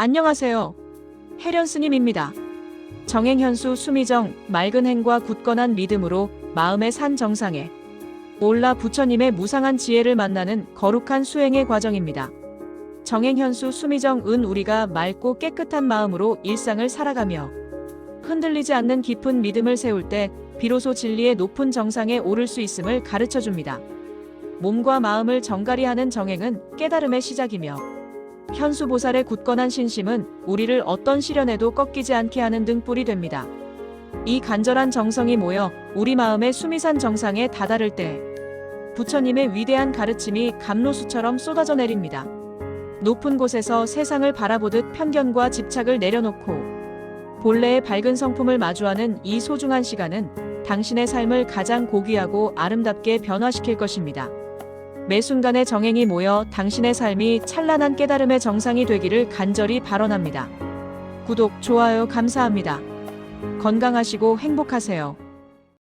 안녕하세요. 혜련 스님입니다. 정행현수 수미정 맑은 행과 굳건한 믿음으로 마음의 산 정상에 올라 부처님의 무상한 지혜를 만나는 거룩한 수행의 과정입니다. 정행현수 수미정 은 우리가 맑고 깨끗한 마음으로 일상을 살아가며 흔들리지 않는 깊은 믿음을 세울 때 비로소 진리의 높은 정상에 오를 수 있음을 가르쳐 줍니다. 몸과 마음을 정갈히 하는 정행은 깨달음의 시작이며 현수보살의 굳건한 신심은 우리를 어떤 시련에도 꺾이지 않게 하는 등불이 됩니다. 이 간절한 정성이 모여 우리 마음의 수미산 정상에 다다를 때 부처님의 위대한 가르침이 감로수처럼 쏟아져 내립니다. 높은 곳에서 세상을 바라보듯 편견과 집착을 내려놓고 본래의 밝은 성품을 마주하는 이 소중한 시간은 당신의 삶을 가장 고귀하고 아름답게 변화시킬 것입니다. 매 순간의 정행이 모여 당신의 삶이 찬란한 깨달음의 정상이 되기를 간절히 발언합니다. 구독, 좋아요 감사합니다. 건강하시고 행복하세요.